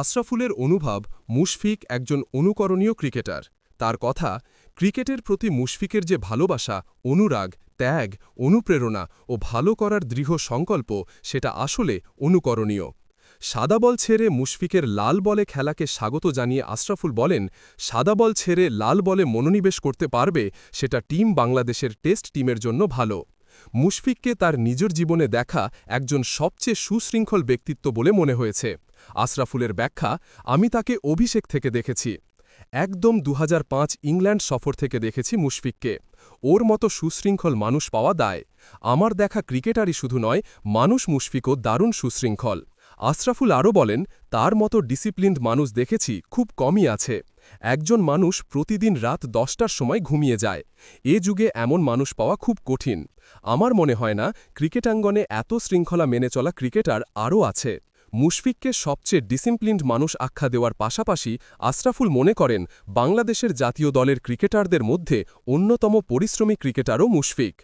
আশরাফুলের অনুভব মুশফিক একজন অনুকরণীয় ক্রিকেটার। তার কথা, ক্রিকেটের প্রতি মুশফিকের যে ভালোবাসা, অনুরাগ, ত্যাগ, অনুপ্রেরণা ও ভালো করার দৃঢ় সংকল্প, সেটা আসলে অনুকরণীয়। সাদা বল ছেড়ে মুশফিকের লাল বলে খেলাকে স্বাগত জানিয়ে আশরাফুল বলেন, সাদা বল ছেড়ে লাল বলে মনোনিবেশ করতে পারবে, সেটা টিম বাংলাদেশের টেস্ট টিমের জন্য ভালো। মুশফিককে তার নিজের জীবনে দেখা একজন সবচেয়ে সুশৃঙ্খল ব্যক্তিত্ব বলে মনে হয়েছে। আশরাফুলের ব্যাখ্যা, আমি তাকে অভিষেক থেকে দেখেছি। একদম দুহাজার পাঁচ ইংল্যান্ড সফর থেকে দেখেছি মুশফিককে। ওর মতো সুশৃঙ্খল মানুষ পাওয়া দায়। আমার দেখা ক্রিকেটারই শুধু নয়, মানুষ মুশফিকও দারুণ সুশৃঙ্খল। আশরাফুল আরও বলেন, তার মতো ডিসিপ্লিনড মানুষ দেখেছি, খুব কমই আছে। একজন মানুষ প্রতিদিন রাত দশটার সময় ঘুমিয়ে যায়। এ যুগে এমন মানুষ পাওয়া খুব কঠিন। আমার মনে হয় না ক্রিকেটাঙ্গনে এত শৃঙ্খলা মেনে চলা ক্রিকেটার আরও আছে। মুশফিককে সবচেয়ে ডিসিপ্লিনড মানুষ আখ্যা দেওয়ার পাশাপাশি আশরাফুল মনে করেন, বাংলাদেশের জাতীয় দলের ক্রিকেটারদের মধ্যে অন্যতম পরিশ্রমী ক্রিকেটারও মুশফিক।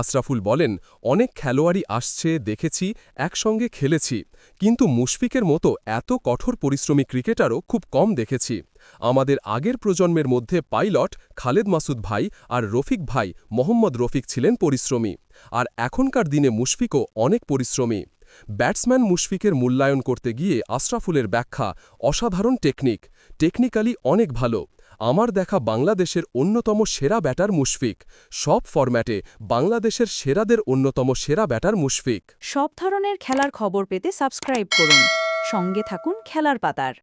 আশরাফুল বলেন, অনেক খেলোয়াড়ই আসছে, দেখেছি, একসঙ্গে খেলেছি। কিন্তু মুশফিকের মতো এত কঠোর পরিশ্রমী ক্রিকেটারও খুব কম দেখেছি। আমাদের আগের প্রজন্মের মধ্যে পাইলট খালেদ মাসুদ ভাই আর রফিক ভাই মোহাম্মদ রফিক ছিলেন পরিশ্রমী। আর এখনকার দিনে মুশফিকও অনেক পরিশ্রমী। ব্যাটসম্যান মুশফিকের মূল্যায়ন করতে গিয়ে আশরাফুলের ব্যাখ্যা অসাধারণ টেকনিক। টেকনিক্যালি অনেক ভালো। আমার দেখা বাংলাদেশের অন্যতম সেরা ব্যাটার মুশফিক। সব ফরম্যাটে বাংলাদেশের সেরাদের অন্যতম সেরা ব্যাটার মুশফিক। সব ধরনের খেলার খবর পেতে সাবস্ক্রাইব করুন। সঙ্গে থাকুন খেলার পাতার।